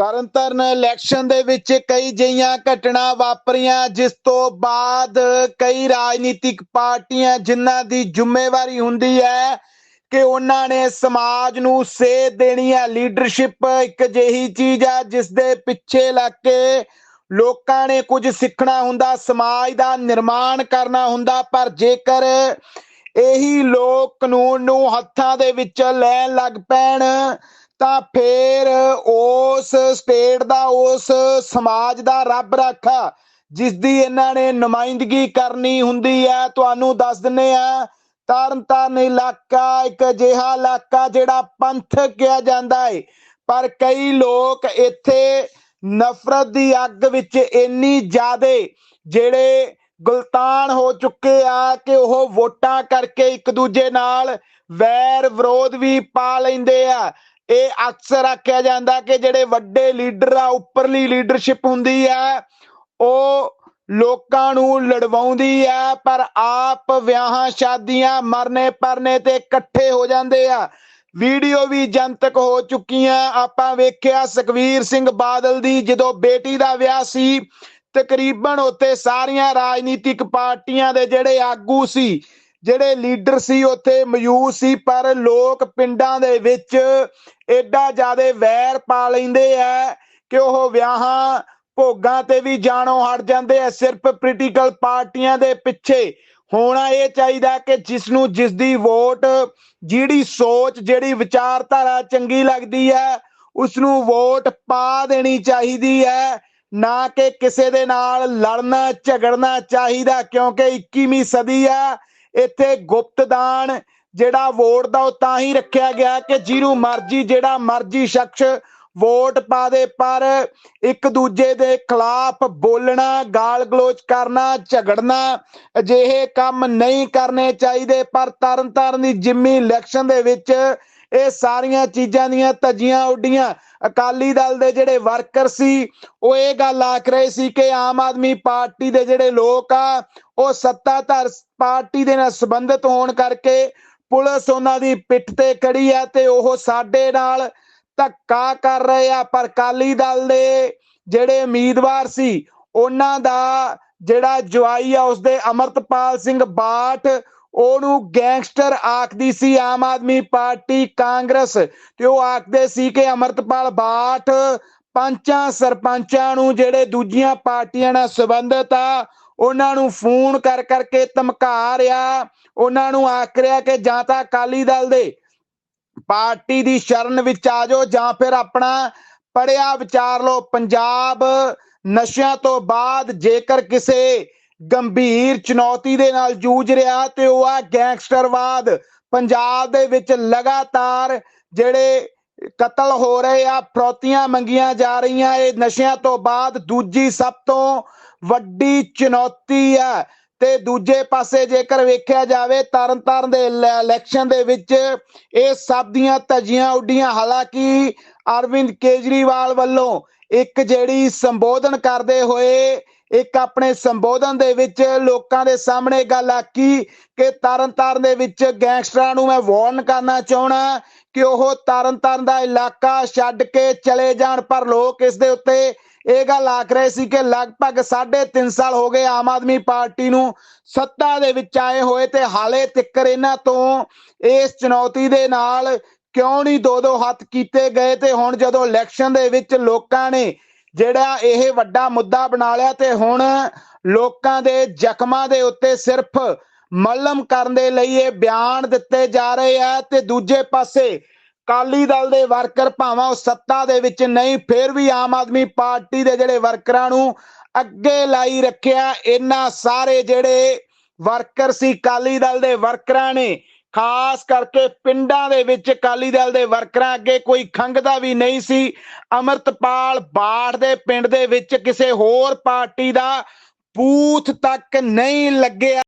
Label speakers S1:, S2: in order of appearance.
S1: Tarn Taran election ਦੇ ਵਿੱਚ ਕਈ ਜਿਹੀਆਂ ਘਟਨਾ ਵਾਪਰੀਆਂ, ਜਿਸ ਤੋਂ ਬਾਅਦ ਕਈ ਰਾਜਨੀਤਿਕ ਪਾਰਟੀਆਂ ਜਿਨ੍ਹਾਂ ਦੀ ਜ਼ਿੰਮੇਵਾਰੀ ਹੁੰਦੀ ਹੈ ਕਿ ਉਹਨਾਂ ਨੇ ਸਮਾਜ ਨੂੰ ਸੇਧ ਦੇਣੀ ਹੈ ਲੀਡਰਸ਼ਿਪ ਇੱਕ ਜਿਹੀ ਚੀਜ਼ ਹੈ ਜਿਸ ਦੇ ਪਿੱਛੇ ਲੱਗ ਕੇ ਲੋਕਾਂ ਨੇ ਕੁਝ ਸਿੱਖਣਾ ਹੁੰਦਾ, ਸਮਾਜ ਦਾ ਨਿਰਮਾਣ ਕਰਨਾ ਹੁੰਦਾ, ਪਰ ਜੇਕਰ ਇਹੀ ਲੋਕ ਕਾਨੂੰਨ ਨੂੰ ਹੱਥਾਂ ਦੇ ਵਿੱਚ ਲੈਣ ਲੱਗ ਪੈਣ ਤਾਂ ਫੇਰ ਉਸ ਸਟੇਟ ਦਾ, ਉਸ ਸਮਾਜ ਦਾ ਰੱਬ ਰਾਖਾ। ਜਿਸ ਦੀ ਇਹਨਾਂ ਨੇ ਨੁਮਾਇੰਦਗੀ ਕਰਨੀ ਹੁੰਦੀ ਹੈ, ਤੁਹਾਨੂੰ ਦੱਸ ਦਿੰਨੇ ਆ, ਤਰਨਤਾਰਨ ਇਲਾਕਾ ਇੱਕ ਅਜਿਹਾ ਇਲਾਕਾ ਜਿਹੜਾ ਪੰਥ ਕਿਹਾ ਜਾਂਦਾ ਹੈ ਪਰ ਕਈ ਲੋਕ ਇੱਥੇ ਨਫ਼ਰਤ ਦੀ ਅੱਗ ਵਿੱਚ ਇੰਨੀ ਜ਼ਿਆਦੇ, ਜਿਹੜੇ ਗੁਲਤਾਨ ਹੋ ਚੁੱਕੇ ਆ ਕਿ ਉਹ ਵੋਟਾਂ ਕਰਕੇ ਇੱਕ ਦੂਜੇ ਨਾਲ ਵੈਰ ਵਿਰੋਧ ਵੀ ਪਾ ਲੈਂਦੇ ਆ। ਇਹ ਅਕਸਰ ਆਖਿਆ ਜਾਂਦਾ ਕਿ ਜਿਹੜੇ ਵੱਡੇ ਲੀਡਰ ਆ, ਉੱਪਰਲੀ ਲੀਡਰਸ਼ਿਪ ਹੁੰਦੀ ਆ, ਉਹ ਲੋਕਾਂ ਨੂੰ ਲੜਵਾਉਂਦੀ ਆ, ਪਰ ਆਪ ਵਿਆਹਾਂ, ਸ਼ਾਦੀਆਂ ਮਰਨੇ, ਪਰਨੇ ਤੇ ਇਕੱਠੇ ਹੋ ਜਾਂਦੇ ਆ। ਵੀਡੀਓ ਵੀ ਜਨਤਕ ਹੋ ਚੁੱਕੀਆਂ। ਆਪਾਂ ਵੇਖਿਆ ਸੁਖਵੀਰ ਸਿੰਘ ਬਾਦਲ ਦੀ ਜਦੋਂ ਬੇਟੀ ਦਾ ਵਿਆਹ ਸੀ, ਤਕਰੀਬਨ ਉੱਤੇ ਸਾਰੀਆਂ ਰਾਜਨੀਤਿਕ ਪਾਰਟੀਆਂ ਦੇ ਜਿਹੜੇ ਆਗੂ ਸੀ ਜਿਹੜੇ ਲੀਡਰ ਸੀ ਉੱਥੇ ਮੌਜੂਦ ਸੀ, ਪਰ ਲੋਕ ਪਿੰਡਾਂ ਦੇ ਵਿੱਚ ਐਡਾ ਜ਼ਿਆਦਾ ਵੈਰ ਪਾ ਲੈਂਦੇ ਆ ਕਿ ਉਹ ਵਿਆਹਾਂ ਭੋਗਾਂ ਤੇ ਵੀ ਜਾਣੋਂ ਹਟ ਜਾਂਦੇ ਆ, ਸਿਰਫ ਪੋਲੀਟੀਕਲ ਪਾਰਟੀਆਂ ਦੇ ਪਿੱਛੇ। ਹੋਣਾ ਇਹ ਚਾਹੀਦਾ ਕਿ ਜਿਸ ਨੂੰ ਜਿਸ ਦੀ ਵੋਟ, ਜਿਹੜੀ ਸੋਚ, ਜਿਹੜੀ ਵਿਚਾਰਧਾਰਾ ਚੰਗੀ ਲੱਗਦੀ ਹੈ ਉਸ ਨੂੰ ਵੋਟ ਪਾ ਦੇਣੀ ਚਾਹੀਦੀ ਹੈ ਨਾ ਕਿ ਕਿਸੇ ਦੇ ਨਾਲ ਲੜਨਾ, ਝਗੜਨਾ ਚਾਹੀਦਾ, ਕਿਉਂਕਿ 21ਵੀਂ ਸਦੀ ਆ ਇੱਥੇ ਗੁਪਤਦਾਨ ਜਿਹੜਾ ਵੋਟ ਦਾ ਉਹ ਤਾਂ ਹੀ ਰੱਖਿਆ ਗਿਆ ਕਿ ਜਿਹਨੂੰ ਮਰਜ਼ੀ ਜਿਹੜਾ ਮਰਜ਼ੀ ਸ਼ਖਸ ਵੋਟ ਪਾ ਦੇ ਪਰ ਇੱਕ ਦੂਜੇ ਦੇ ਖਿਲਾਫ ਬੋਲਣਾ, ਗਾਲ ਗਲੋਚ ਕਰਨਾ, ਝਗੜਨਾ ਅਜਿਹੇ ਕੰਮ ਨਹੀਂ ਕਰਨੇ ਚਾਹੀਦੇ, ਪਰ ਤਰਨ ਤਾਰਨ ਦੀ ਜਿੰਮੀ ਇਲੈਕਸ਼ਨ ਦੇ ਵਿੱਚ ਇਹ ਸਾਰੀਆਂ ਚੀਜ਼ਾਂ ਦੀਆਂ ਧੱਜੀਆਂ ਉੱਡੀਆਂ। ਅਕਾਲੀ ਦਲ ਦੇ ਜਿਹੜੇ ਵਰਕਰ ਸੀ, ਉਹ ਇਹ ਗੱਲ ਆਖ ਰਹੇ ਸੀ ਕਿ ਆਮ ਆਦਮੀ ਪਾਰਟੀ ਦੇ ਜਿਹੜੇ ਲੋਕ ਆ, ਉਹ ਸੱਤਾਧਰ ਪਾਰਟੀ ਦੇ ਨਾਲ ਸੰਬੰਧਿਤ ਹੋਣ ਕਰਕੇ ਪੁਲਿਸ ਉਹਨਾਂ ਦੀ ਪਿੱਠ ਤੇ ਖੜੀ ਆ ਤੇ ਉਹ ਸਾਡੇ ਨਾਲ ਧੱਕਾ ਕਰ ਰਹੇ ਆ। ਪਰ ਅਕਾਲੀ ਦਲ ਦੇ ਜਿਹੜੇ ਉਮੀਦਵਾਰ ਸੀ, ਉਹਨਾਂ ਦਾ ਜਿਹੜਾ ਜਵਾਈ ਆ, ਉਸਦੇ ਅਮਰਤਪਾਲ ਸਿੰਘ ਬਾਠ ਉਹਨੂੰ ਗੈਂਗਸਟਰ ਆਖਦੀ ਸੀ ਆਮ ਆਦਮੀ ਪਾਰਟੀ ਕਾਂਗਰਸ ਤੇ ਉਹ ਆਖਦੇ ਸੀ ਕਿ ਅਮਰਤਪਾਲ ਬਾਠ ਪੰਚਾਂ ਸਰਪੰਚਾਂ ਨੂੰ ਜਿਹੜੇ ਦੂਜੀਆਂ ਪਾਰਟੀਆਂ ਨਾਲ ਸੰਬੰਧਿਤ ਆ, ਉਹਨਾਂ ਨੂੰ ਫੋਨ ਕਰ ਕਰਕੇ ਧਮਕਾ ਰਿਹਾ, ਉਹਨਾਂ ਨੂੰ ਆਖ ਰਿਹਾ ਕਿ ਜਾਂ ਤਾਂ ਅਕਾਲੀ ਦਲ ਦੇ ਪਾਰਟੀ ਦੀ ਸ਼ਰਨ ਵਿੱਚ ਆ ਜਾਓ ਜਾਂ ਫਿਰ ਆਪਣਾ ਪੜਿਆ ਵਿਚਾਰ ਲਓ, ਪੰਜਾਬ ਨਸ਼ਿਆਂ ਤੋਂ ਬਾਅਦ ਜੇਕਰ ਕਿਸੇ ਗੰਭੀਰ ਚੁਣੌਤੀ ਦੇ ਨਾਲ ਜੂਝ ਰਿਹਾ ਤੇ ਉਹ ਆ ਗੈਂਗਸਟਰਵਾਦ। ਪੰਜਾਬ ਦੇ ਵਿੱਚ ਲਗਾਤਾਰ ਜਿਹੜੇ ਕਤਲ ਹੋ ਰਹੇ ਆ, ਫਰੋਤੀਆਂ ਮੰਗੀਆਂ ਜਾ ਰਹੀਆਂ, ਇਹ ਨਸ਼ਿਆਂ ਤੋਂ ਬਾਅਦ ਦੂਜੀ ਸਭ ਤੋਂ ਵੱਡੀ ਚੁਣੌਤੀ ਆ ਤੇ ਦੂਜੇ ਪਾਸੇ ਜੇਕਰ ਵੇਖਿਆ ਜਾਵੇ ਤਰਨਤਾਰਨ ਦੇ ਇਲੈਕਸ਼ਨ ਦੇ ਵਿੱਚ ਇਹ ਸਭ ਦੀਆਂ ਧੱਜੀਆਂ ਉੱਡੀਆਂ। ਹਾਲਾਂਕਿ ਅਰਵਿੰਦ ਕੇਜਰੀਵਾਲ ਵੱਲੋਂ ਇੱਕ ਜਿਹੜੀ ਸੰਬੋਧਨ ਕਰਦੇ ਹੋਏ ਇੱਕ ਆਪਣੇ ਸੰਬੋਧਨ ਦੇ ਵਿੱਚ ਲੋਕਾਂ ਦੇ ਸਾਹਮਣੇ ਗੱਲ ਆਕੀ ਕਿ ਤਰਨਤਾਰਨ ਦੇ ਵਿੱਚ ਗੈਂਗਸਟਰਾਂ ਨੂੰ ਮੈਂ ਵਾਰਨ ਕਰਨਾ ਚਾਹਣਾ ਕਿ ਉਹ ਤਰਨਤਾਰਨ ਦਾ ਇਲਾਕਾ ਛੱਡ ਕੇ ਚਲੇ ਜਾਣ, ਪਰ ਲੋਕ ਇਸ ਦੇ ਉੱਤੇ ਇਹ ਗੱਲ ਆਖ ਰਹੇ ਸੀ ਕਿ ਲਗਭਗ 3.5 ਸਾਲ ਹੋ ਗਏ ਆਮ ਆਦਮੀ ਪਾਰਟੀ ਨੂੰ ਸੱਤਾ ਦੇ ਵਿੱਚ ਆਏ ਹੋਏ ਤੇ ਹਾਲੇ ਤੱਕ ਇਹਨਾਂ ਤੋਂ ਇਸ ਚੁਣੌਤੀ ਦੇ ਨਾਲ ਕਿਉਂ ਨਹੀਂ ਦੋ ਦੋ ਹੱਥ ਕੀਤੇ ਗਏ ਤੇ ਹੁਣ ਜਦੋਂ ਇਲੈਕਸ਼ਨ ਦੇ ਵਿੱਚ ਲੋਕਾਂ ਨੇ ਜਿਹੜਾ ਇਹ ਵੱਡਾ ਮੁੱਦਾ ਬਣਾ ਲਿਆ ਤੇ ਹੁਣ ਲੋਕਾਂ ਦੇ ਜ਼ਖਮਾਂ ਦੇ ਉੱਤੇ ਸਿਰਫ ਮਲਮ ਕਰਨ ਦੇ ਲਈ ਇਹ ਬਿਆਨ ਦਿੱਤੇ ਜਾ ਰਹੇ ਆ ਤੇ ਦੂਜੇ ਪਾਸੇ ਕਾਲੀ ਦਲ ਦੇ ਵਰਕਰ ਭਾਵੇਂ ਉਹ ਸੱਤਾ ਦੇ ਵਿੱਚ ਨਹੀਂ, ਫਿਰ ਵੀ ਆਮ ਆਦਮੀ ਪਾਰਟੀ ਦੇ ਜਿਹੜੇ ਵਰਕਰਾਂ ਨੂੰ ਅੱਗੇ ਲਾਈ ਰੱਖਿਆ, ਇਹਨਾਂ ਸਾਰੇ ਜਿਹੜੇ ਵਰਕਰ ਸੀ ਕਾਲੀ ਦਲ ਦੇ ਵਰਕਰਾਂ ਨੇ ਖਾਸ ਕਰਕੇ ਪਿੰਡਾਂ ਦੇ ਵਿੱਚ ਅਕਾਲੀ ਦਲ ਦੇ ਵਰਕਰਾਂ ਅੱਗੇ ਕੋਈ ਖੰਗਦਾ ਵੀ ਨਹੀਂ ਸੀ। ਅਮਰਤਪਾਲ ਬਾੜ ਦੇ ਪਿੰਡ ਦੇ ਵਿੱਚ ਕਿਸੇ ਹੋਰ ਪਾਰਟੀ ਦਾ ਬੂਥ ਤੱਕ ਨਹੀਂ ਲੱਗਿਆ।